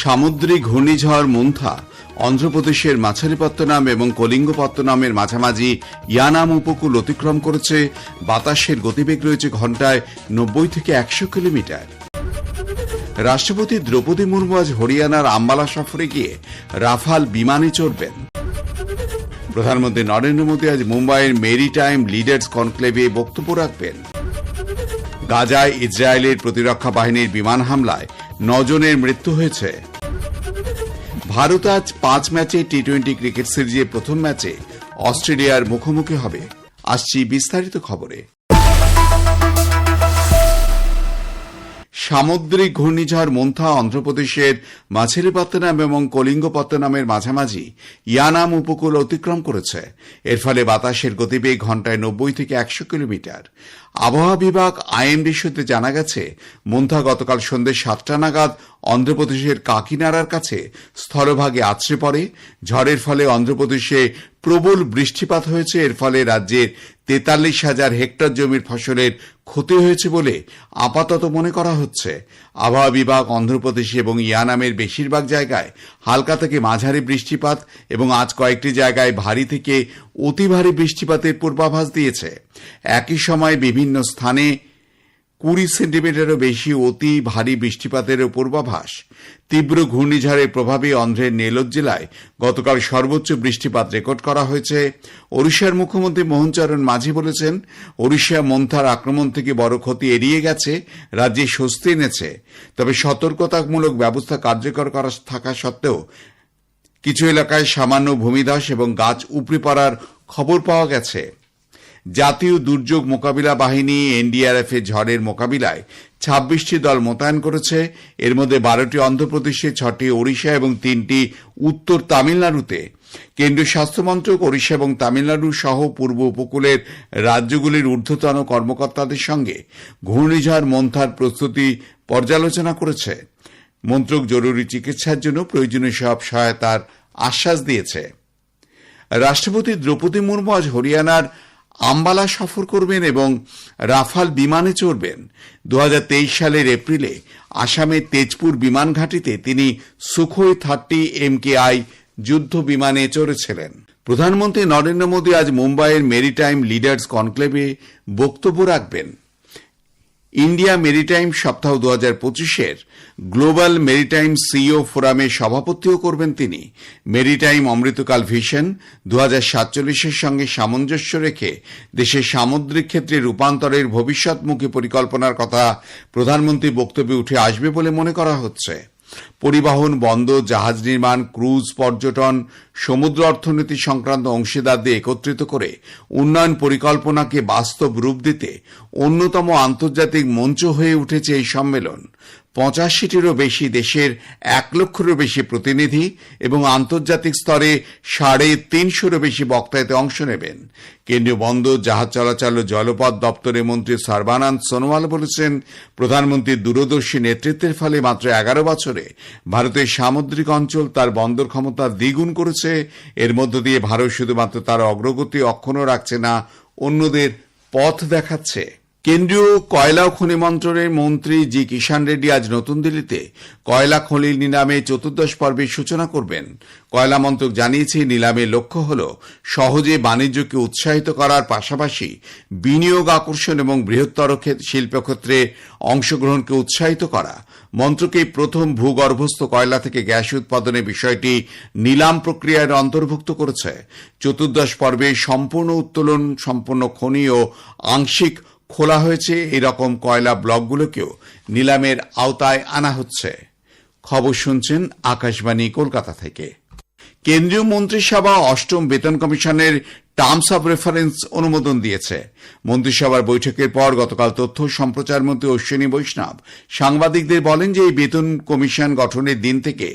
সামুদ্রিক ঘূর্ণিঝড় মুন্থা, অন্ধ্রপ্রদেশের মাছারিপত্তনাম এবং কলিঙ্গপত্তনামের মাঝামাঝি ইয়ানাম উপকূল অতিক্রম করেছে। বাতাসের গতিবেগ রয়েছে ঘন্টায় নব্বই থেকে একশো কিলোমিটার। রাষ্ট্রপতি দ্রৌপদী মুর্মু আজ হরিয়ানার আম্বালা সফরে গিয়ে রাফাল বিমানে চড়বেন। প্রধানমন্ত্রী নরেন্দ্র মোদী আজ মুম্বাইয়ের মেরিটাইম লিডার্স কনক্লেভে বক্তব্য রাখবেন। গাজায় ইসরায়েলের প্রতিরক্ষা বাহিনীর বিমান হামলায় নজনের মৃত্যু হয়েছে। ভারত আজ পাঁচ ম্যাচে টি টোয়েন্টি ক্রিকেট সিরিজের প্রথম ম্যাচে অস্ট্রেলিয়ার মুখোমুখি হবে। আসছি বিস্তারিত খবরে। সামুদ্রিক ঘূর্ণিঝড় মন্থা অন্ধ্রপ্রদেশের মাছেরিপত্তনাম এবং কলিঙ্গপত্তনামের মাঝামাঝি ইয়ানাম উপকূল অতিক্রম করেছে। এর ফলে বাতাসের গতিবেগ ঘন্টায় নব্বই থেকে একশো কিলোমিটার। আবহাওয়া বিভাগ, আইএমডি সূত্রে জানা গেছে, মন্থা গতকাল সন্ধ্যে সাতটা নাগাদ অন্ধ্রপ্রদেশের কাকিনাড়ার কাছে স্থলভাগে আছড়ে পড়ে। ঝড়ের ফলে অন্ধ্রপ্রদেশে প্রবল বৃষ্টিপাত হয়েছে। এর ফলে রাজ্যের তেতাল্লিশ হাজার হেক্টর জমির ফসলের ক্ষতি হয়েছে বলে আপাতত মনে করা হচ্ছে। আবহাওয়া বিভাগ অন্ধ্রপ্রদেশ এবং ইয়ানামের বেশিরভাগ জায়গায় হালকা থেকে মাঝারি বৃষ্টিপাত এবং আজ কয়েকটি জায়গায় ভারী থেকে অতি ভারী বৃষ্টিপাতের পূর্বাভাস দিয়েছে। একই সময় বিভিন্ন স্থানে কুড়ি সেন্টিমিটারও বেশি অতি ভারী বৃষ্টিপাতের পূর্বাভাস। তীব্র ঘূর্ণিঝড়ের প্রভাবে অন্ধ্রের নেলোর জেলায় গতকাল সর্বোচ্চ বৃষ্টিপাত রেকর্ড করা হয়েছে। ওড়িশার মুখ্যমন্ত্রী মোহনচরণ মাঝি বলেছেন, ওড়িশা মন্থার আক্রমণ থেকে বড় ক্ষতি এড়িয়ে গেছে, রাজ্যে স্বস্তি এনেছে। তবে সতর্কতামূলক ব্যবস্থা কার্যকর করা থাকা সত্ত্বেও কিছু এলাকায় সামান্য ভূমিধস এবং গাছ উপড়ে পড়ার খবর পাওয়া গেছে। জাতীয় দুর্যোগ মোকাবিলা বাহিনী এনডিআরএফ এর ঝড়ের মোকাবিলায় ছাব্বিশটি দল মোতায়েন করেছে। এর মধ্যে বারোটি অন্ধ্রপ্রদেশে, ছটি ওড়িশা এবং তিনটি উত্তর তামিলনাড়ুতে। কেন্দ্রীয় স্বাস্থ্যমন্ত্রক ওড়িশা এবং তামিলনাড়ু সহ পূর্ব উপকূলের রাজ্যগুলির ঊর্ধ্বতন কর্মকর্তাদের সঙ্গে ঘূর্ণিঝড় মন্থার প্রস্তুতি পর্যালোচনা করেছে। মন্ত্রক জরুরি চিকিৎসার জন্য প্রয়োজনীয় সব সহায়তার আশ্বাস দিয়েছে। রাষ্ট্রপতি দ্রৌপদী মুর্মু আজ হরিয়ানার আম্বালা সফর করবেন এবং রাফাল বিমানে চড়বেন। দু হাজার তেইশ সালের এপ্রিলে আসামের তেজপুর বিমান ঘাঁটিতে তিনি সুখোই থার্টি এমকেআই যুদ্ধ বিমানে চড়েছিলেন। প্রধানমন্ত্রী নরেন্দ্র মোদী আজ মুম্বাইয়ের মেরিটাইম লিডার্স কনক্লেভে বক্তব্য রাখবেন। ইন্ডিয়া মেরিটাইম সপ্তাহ দু হাজার পঁচিশের গ্লোবাল মেরিটাইম সিও ফোরামে সভাপতিও করবেন তিনি। মেরিটাইম অমৃতকাল ভিশন দু সাতচল্লিশের সঙ্গে সামঞ্জস্য রেখে দেশের সামুদ্রিক ক্ষেত্রে রূপান্তরের ভবিষ্যৎমুখী পরিকল্পনার কথা প্রধানমন্ত্রী বক্তব্যে উঠে আসবে বলে মনে করা হচ্ছে। পরিবহন বন্দর, জাহাজ নির্মাণ, ক্রুজ পর্যটন, সমুদ্র অর্থনীতি সংক্রান্ত অংশীদারদের একত্রিত করে উন্নয়ন পরিকল্পনাকে বাস্তব রূপ দিতে অন্যতম আন্তর্জাতিক মঞ্চ হয়ে উঠেছে এই সম্মেলন। পঁচাশিটিরও বেশি দেশের এক লক্ষেরও বেশি প্রতিনিধি এবং আন্তর্জাতিক স্তরে সাড়ে তিনশোরও বেশি বক্তা এতে অংশ নেবেন। কেন্দ্রীয় বন্দর, জাহাজ চলাচল ও জলপথ দপ্তরের মন্ত্রী সর্বানন্দ সোনোয়াল বলেছেন প্রধানমন্ত্রীর দূরদর্শী নেতৃত্বের ফলে মাত্র এগারো বছরে ভারতের সামুদ্রিক অঞ্চল তার বন্দর ক্ষমতা দ্বিগুণ করেছে। এর মধ্য দিয়ে ভারত শুধুমাত্র তার অগ্রগতি অক্ষুণ্ণ রাখছে না, অন্যদের পথ দেখাচ্ছে। কেন্দ্রীয় কয়লা খনি মন্ত্রণের মন্ত্রী জি কিষাণ রেড্ডি আজ নতুন দিল্লিতে কয়লা খনি নিলামে চতুর্দশ পর্বের সূচনা করবেন। কয়লা মন্ত্রক জানিয়েছে নিলামের লক্ষ্য হল সহজে বাণিজ্যকে উৎসাহিত করার পাশাপাশি বিনিয়োগ আকর্ষণ এবং বৃহত্তর শিল্পক্ষেত্রে অংশগ্রহণকে উৎসাহিত করা। মন্ত্রকে প্রথম ভূগর্ভস্থ কয়লা থেকে গ্যাস উৎপাদনের বিষয়টি নিলাম প্রক্রিয়ার অন্তর্ভুক্ত করেছে। চতুর্দশ পর্বে সম্পূর্ণ উত্তোলন, সম্পূর্ণ খনি ও আংশিক খোলা হয়েছে এরকম কয়লা ব্লকগুলোকেও নিলামের আওতায় আনা হচ্ছে। খবর শুনছেন আকাশবাণী কলকাতা থেকে। কেন্দ্রীয় মন্ত্রিসভা অষ্টম বেতন কমিশনের টার্মস অব রেফারেন্স অনুমোদন দিয়েছে। মন্ত্রিসভার বৈঠকের পর গতকাল তথ্য সম্প্রচার মন্ত্রী অশ্বিনী বৈষ্ণব সাংবাদিকদের বলেন যে এই বেতন কমিশন গঠনের দিন থেকে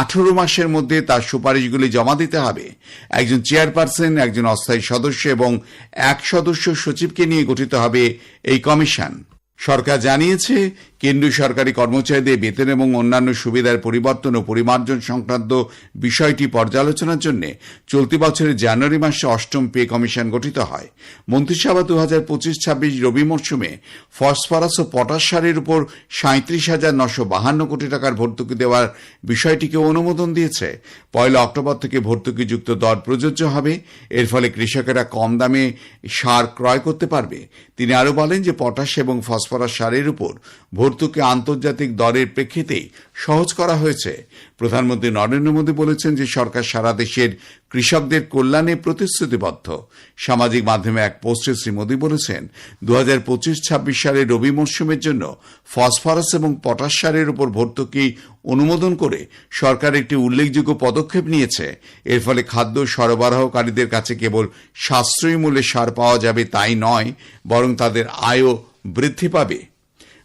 আঠারো মাসের মধ্যে তার সুপারিশগুলি জমা দিতে হবে। একজন চেয়ারপারসন, একজন অস্থায়ী সদস্য এবং এক সদস্য সচিবকে নিয়ে গঠিত হবে এই কমিশন। সরকার জানিয়েছে কেন্দ্রীয় সরকারি কর্মচারীদের বেতন এবং অন্যান্য সুবিধার পরিবর্তন ও পরিমার্জন সংক্রান্ত বিষয়টি পর্যালোচনার জন্য চলতি বছরের জানুয়ারি মাসে অষ্টম পে কমিশন গঠিত হয়। মন্ত্রিসভা দু হাজার পঁচিশ ছাব্বিশ রবি মরশুমে ফসফরাস ও পটাশ সারের উপর সাঁত্রিশ হাজার নশো বাহান্ন কোটি টাকার ভর্তুকি দেওয়ার বিষয়টিকে অনুমোদন দিয়েছে। পয়লা অক্টোবর থেকে ভর্তুকিযুক্ত দর প্রযোজ্য হবে। এর ফলে কৃষকেরা কম দামে সার ক্রয় করতে পারবে। তিনি আরও বলেন যে পটাশ এবং ফসফরাস সারের উপর ভর্তুকি আন্তর্জাতিক দরের প্রেক্ষিতেই সহজ করা হয়েছে। প্রধানমন্ত্রী নরেন্দ্র মোদী বলেছেন যে সরকার সারা দেশের কৃষকদের কল্যাণে প্রতিশ্রুতিবদ্ধ। সামাজিক মাধ্যমে এক পোস্টে শ্রী মোদী বলেছেন দু হাজার পঁচিশ ছাব্বিশ সালের রবি মরশুমের জন্য ফসফরাস এবং পটাশ সারের উপর ভর্তুকি অনুমোদন করে সরকার একটি উল্লেখযোগ্য পদক্ষেপ নিয়েছে। এর ফলে খাদ্য সরবরাহকারীদের কাছে কেবল সাশ্রয়ী মূল্যে সার পাওয়া যাবে তাই নয়, বরং তাদের আয়ও বৃদ্ধি পাবে।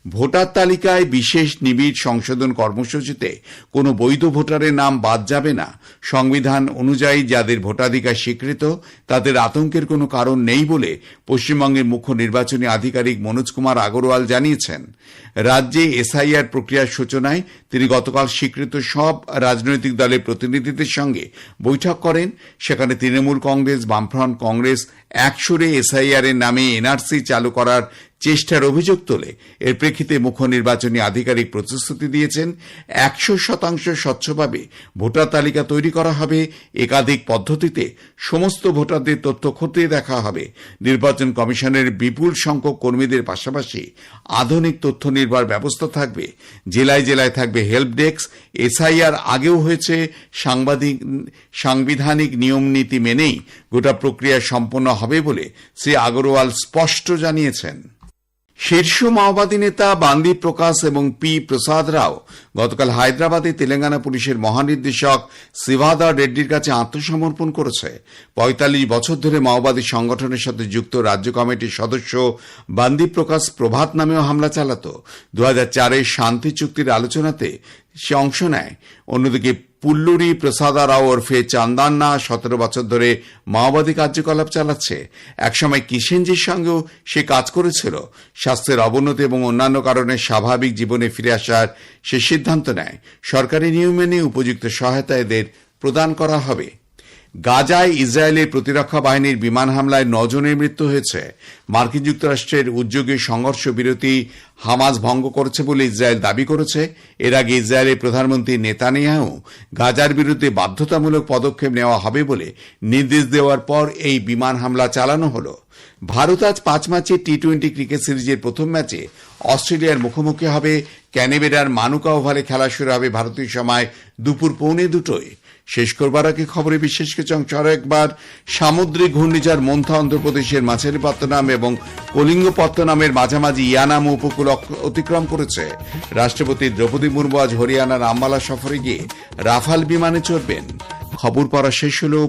ভোটার তালিকায় বিশেষ নিবিড় সংশোধন কর্মসূচিতে কোনো বৈধ ভোটারের নাম বাদ যাবে না। সংবিধান অনুযায়ী যাদের ভোটাধিকার স্বীকৃত, তাদের আতঙ্কের কোনো কারণ নেই বলে পশ্চিমবঙ্গের মুখ্য নির্বাচনী আধিকারিক মনোজ কুমার আগরওয়াল জানিয়েছেন। রাজ্যে এসআইআর প্রক্রিয়ার সূচনায় তিনি গতকাল স্বীকৃত সব রাজনৈতিক দলের প্রতিনিধিদের সঙ্গে বৈঠক করেন। সেখানে তৃণমূল কংগ্রেস, বামফ্রন্ট কংগ্রেস একসুরে এসআইআর এর নামে এনআরসি চালু করার চেষ্টার অভিযোগ তোলে। এর প্রেক্ষিতে মুখ্য নির্বাচনী আধিকারিক প্রতিশ্রুতি দিয়েছেন, একশো শতাংশ স্বচ্ছভাবে ভোটার তালিকা তৈরি করা হবে, একাধিক পদ্ধতিতে সমস্ত ভোটারদের তথ্য খতিয়ে দেখা হবে। নির্বাচন কমিশনের বিপুল সংখ্যক কর্মীদের পাশাপাশি আধুনিক তথ্য নির্ভর ব্যবস্থা থাকবে। জেলায় জেলায় থাকবে হেল্প ডেস্ক, এসআইআর আগেও হয়েছে, সাংবাদিক, সাংবিধানিক নিয়ম নীতি মেনেই গোটা প্রক্রিয়া সম্পন্ন হবে বলে শ্রী আগরওয়াল স্পষ্ট জানিয়েছেন। শীর্ষ মাওবাদী নেতা বান্দি প্রকাশ এবং পি প্রসাদ রাও গতকাল হায়দ্রাবাদে তেলেঙ্গানা পুলিশের মহানির্দেশক শিবাদা রেড্ডির কাছে আত্মসমর্পণ করেছে। পঁয়তাল্লিশ বছর ধরে মাওবাদী সংগঠনের সাথে যুক্ত রাজ্য কমিটির সদস্য বান্দি প্রকাশ প্রভাত নামেও হামলা চালাত। দু হাজার শান্তি চুক্তির আলোচনাতে সে অংশ নেয়। অন্যদিকে পুল্লুরি প্রসাদা রাও ওরফে চান্দান্না সতেরো বছর ধরে মাওবাদী কার্যকলাপ চালাচ্ছে। একসময় কিষেনজির সঙ্গেও সে কাজ করেছিল। স্বাস্থ্যের অবনতি এবং অন্যান্য কারণে স্বাভাবিক জীবনে ফিরে আসার সে সিদ্ধান্ত নেয়। সরকারি নিয়ম মেনে উপযুক্ত সহায়তা এদের প্রদান করা হবে। গাজায় ইসরায়েলের প্রতিরক্ষা বাহিনীর বিমান হামলায় নজনের মৃত্যু হয়েছে। মার্কিন যুক্তরাষ্ট্রের উদ্যোগে সংঘর্ষ বিরতি হামাজ ভঙ্গ করেছে বলে ইসরায়েল দাবি করেছে। এর আগে ইসরায়েলের প্রধানমন্ত্রী নেতানিয়াহু গাজার বিরুদ্ধে বাধ্যতামূলক পদক্ষেপ নেওয়া হবে বলে নির্দেশ দেওয়ার পর এই বিমান হামলা চালানো হলো। ভারত আজ পাঁচ ম্যাচে টি টোয়েন্টি ক্রিকেট সিরিজের প্রথম ম্যাচে অস্ট্রেলিয়ার মুখোমুখি হবে। ক্যানেবেরার মানুকা ওভারে খেলা শুরু হবে ভারতীয় সময় দুপুর পৌনে দুটোয়। শেষ করবার আগে খবরে বিশেষ কিছু অংশ। একবার, সামুদ্রিক ঘূর্ণিঝড় মন্থা অন্ধ্রপ্রদেশের মাছেরিপত্তনাম এবং কলিঙ্গপত্তনামের মাঝামাঝি ইয়ানাম উপকূল অতিক্রম করেছে। রাষ্ট্রপতি দ্রৌপদী মুর্মু আজ হরিয়ানার আম্বালা সফরে গিয়ে রাফাল বিমানে চড়বেন। খবর পড়া শেষ হলো